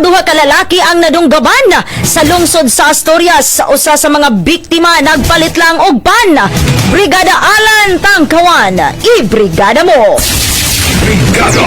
duha ka lalaki ang nadunggaban sa lungsod sa Asturias sa usa sa mga biktima nagpalit lang og ban. Brigada Alan Tangkawan, i-brigada mo. Brigada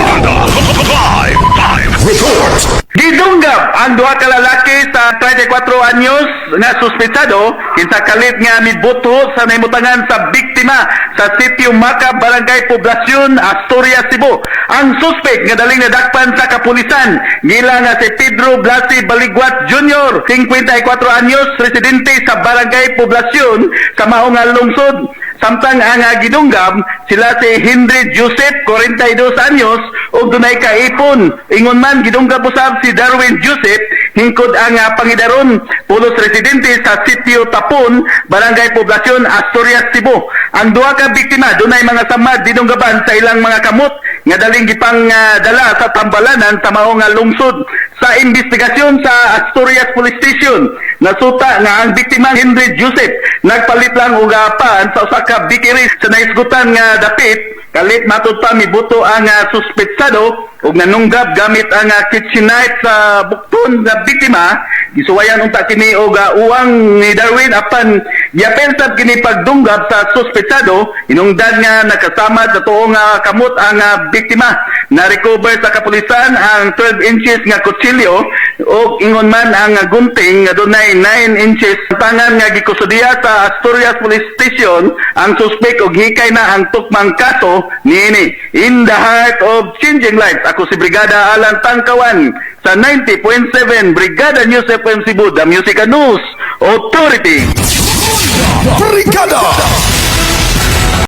Live Live Report Gidunggab ang duha ka lalaki sa 34 anyos nga suspetsado kinsa kalit nga mibuto sa naimutangan sa biktima sa sitio Maca, Barangay Poblasyon, Asturias, Cebu. Ang suspek nga daling nadakpan sa kapulisan gila nga si Pedro Blasi Baligwat Jr., 54 anyos, residente sa Barangay Poblasyon sa Maungal Lungsod. Samtang ang gidunggab sila si Henry Joseph 42 anyos ug dunay kaipon. Ingon man gidunggab usab si Darwin Joseph hingkod ang uh, pangidaron pulos residente sa sitio Tapon Barangay Poblasyon Asturias Cebu. Ang duha ka biktima dunay mga samad didunggaban sa ilang mga kamot nga daling gipang uh, dala sa tambalanan sa mao nga lungsod sa investigasyon sa Asturias Police Station. Nasuta nga ang biktima Henry Joseph. Nagpalit lang og uh, paan sa usa ka bikiri sa naisgutan nga dapit. Kalit matud pa mibuto ang uh, suspetsado ug nanunggab gamit ang uh, kitchenite sa bukton nga biktima. Gisuwayan unta kini og uh, uwang ni Darwin apan yapensab kini pagdunggab sa suspetsado. Inungdan nga nakasama sa tuong uh, kamot ang uh, biktima na recover sa kapulisan ang 12 inches nga kutsilyo ug ingon man ang gunting nga dunay 9 inches. Tangan nga gikusudiya sa Asturias Police Station ang suspek og hikay na ang tukmang kaso niini. In the heart of changing lives ako si Brigada Alan Tangkawan sa 90.7 Brigada News FM Cebu the Music News Authority